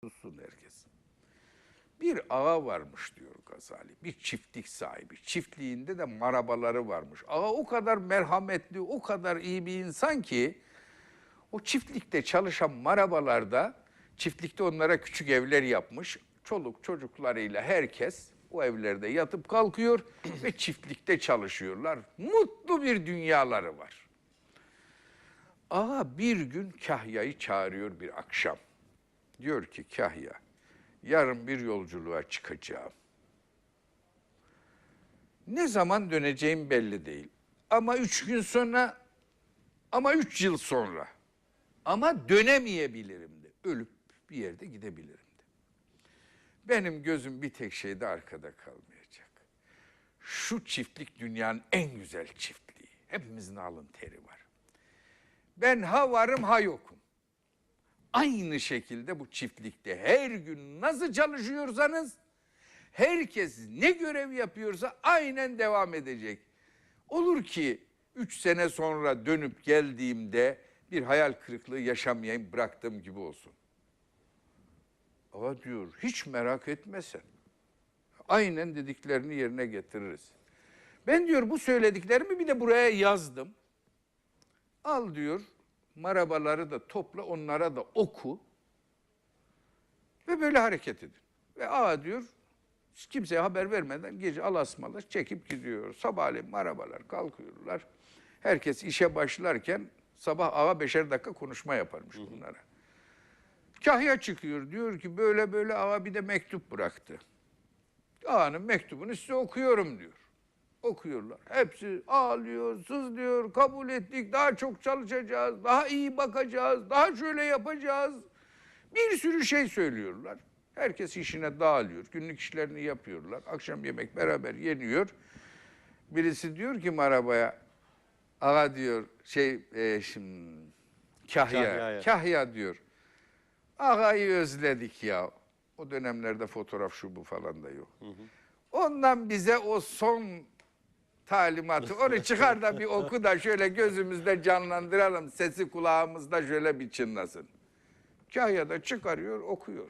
Sussun herkes. Bir ağa varmış diyor Gazali. Bir çiftlik sahibi. Çiftliğinde de marabaları varmış. Ağa o kadar merhametli, o kadar iyi bir insan ki o çiftlikte çalışan marabalarda çiftlikte onlara küçük evler yapmış. Çoluk çocuklarıyla herkes o evlerde yatıp kalkıyor ve çiftlikte çalışıyorlar. Mutlu bir dünyaları var. Ağa bir gün Kahya'yı çağırıyor bir akşam. Diyor ki Kahya, yarın bir yolculuğa çıkacağım. Ne zaman döneceğim belli değil. Ama üç gün sonra, ama üç yıl sonra. Ama dönemeyebilirim de. Ölüp bir yerde gidebilirim de. Benim gözüm bir tek şeyde arkada kalmayacak. Şu çiftlik dünyanın en güzel çiftliği. Hepimizin alın teri var. Ben ha varım ha yokum. Aynı şekilde bu çiftlikte her gün nasıl çalışıyorsanız herkes ne görev yapıyorsa aynen devam edecek. Olur ki üç sene sonra dönüp geldiğimde bir hayal kırıklığı yaşamayayım bıraktığım gibi olsun. Ama diyor hiç merak etme sen. Aynen dediklerini yerine getiririz. Ben diyor bu söylediklerimi bir de buraya yazdım. Al diyor marabaları da topla onlara da oku ve böyle hareket edin. Ve aa diyor kimseye haber vermeden gece alasmalar çekip gidiyor. Sabahleyin marabalar kalkıyorlar. Herkes işe başlarken sabah ağa beşer dakika konuşma yaparmış bunlara. Kahya çıkıyor diyor ki böyle böyle ağa bir de mektup bıraktı. Ağanın mektubunu size okuyorum diyor. Okuyorlar. Hepsi ağlıyor, sızlıyor, kabul ettik, daha çok çalışacağız, daha iyi bakacağız, daha şöyle yapacağız. Bir sürü şey söylüyorlar. Herkes işine dağılıyor, günlük işlerini yapıyorlar. Akşam yemek beraber yeniyor. Birisi diyor ki arabaya, ağa diyor şey e, şimdi Kahya. Kahya diyor. Ağayı özledik ya. O dönemlerde fotoğraf şu bu falan da yok. Ondan bize o son talimatı onu çıkar da bir oku da şöyle gözümüzde canlandıralım. Sesi kulağımızda şöyle bir çınlasın. Kahya da çıkarıyor okuyor.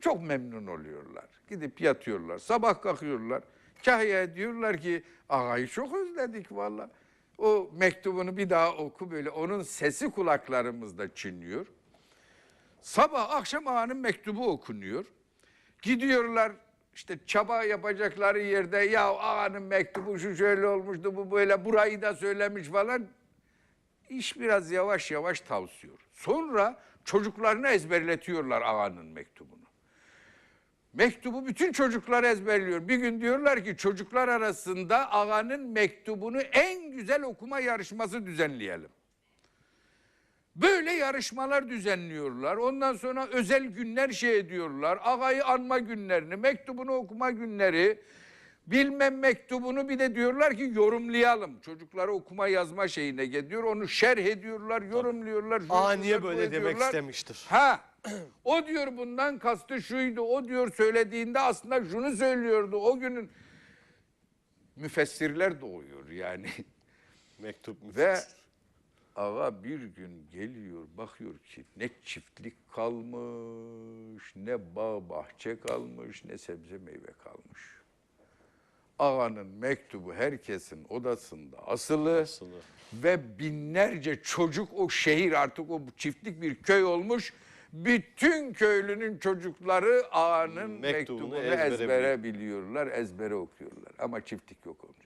Çok memnun oluyorlar. Gidip yatıyorlar. Sabah kalkıyorlar. Kahya'ya diyorlar ki ağayı çok özledik valla. O mektubunu bir daha oku böyle. Onun sesi kulaklarımızda çınlıyor. Sabah akşam ağanın mektubu okunuyor. Gidiyorlar işte çaba yapacakları yerde ya ağanın mektubu şu şöyle olmuştu bu böyle burayı da söylemiş falan. İş biraz yavaş yavaş tavsiyor. Sonra çocuklarına ezberletiyorlar ağanın mektubunu. Mektubu bütün çocuklar ezberliyor. Bir gün diyorlar ki çocuklar arasında ağanın mektubunu en güzel okuma yarışması düzenleyelim. Böyle yarışmalar düzenliyorlar. Ondan sonra özel günler şey ediyorlar. Ağayı anma günlerini, mektubunu okuma günleri, bilmem mektubunu bir de diyorlar ki yorumlayalım. Çocuklara okuma yazma şeyine geliyor. Onu şerh ediyorlar, yorumluyorlar. şunu Aa niye ediyorlar, böyle demek ediyorlar. istemiştir. Ha, o diyor bundan kastı şuydu. O diyor söylediğinde aslında şunu söylüyordu. O günün müfessirler doğuyor yani. Mektup Ve ağa bir gün geliyor bakıyor ki ne çiftlik kalmış, ne bağ bahçe kalmış, ne sebze meyve kalmış. Ağanın mektubu herkesin odasında asılı, Asılı. ve binlerce çocuk o şehir artık o çiftlik bir köy olmuş. Bütün köylünün çocukları ağanın Mektubunu mektubunu, ezbere ezbere, biliyorlar, ezbere okuyorlar. Ama çiftlik yok olmuş.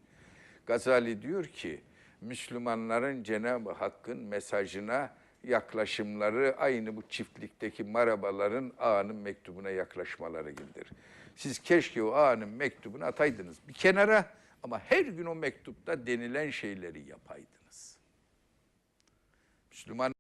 Gazali diyor ki Müslümanların Cenab-ı Hakk'ın mesajına yaklaşımları aynı bu çiftlikteki marabaların ağanın mektubuna yaklaşmaları gibidir. Siz keşke o ağanın mektubunu ataydınız bir kenara ama her gün o mektupta denilen şeyleri yapaydınız. Müslüman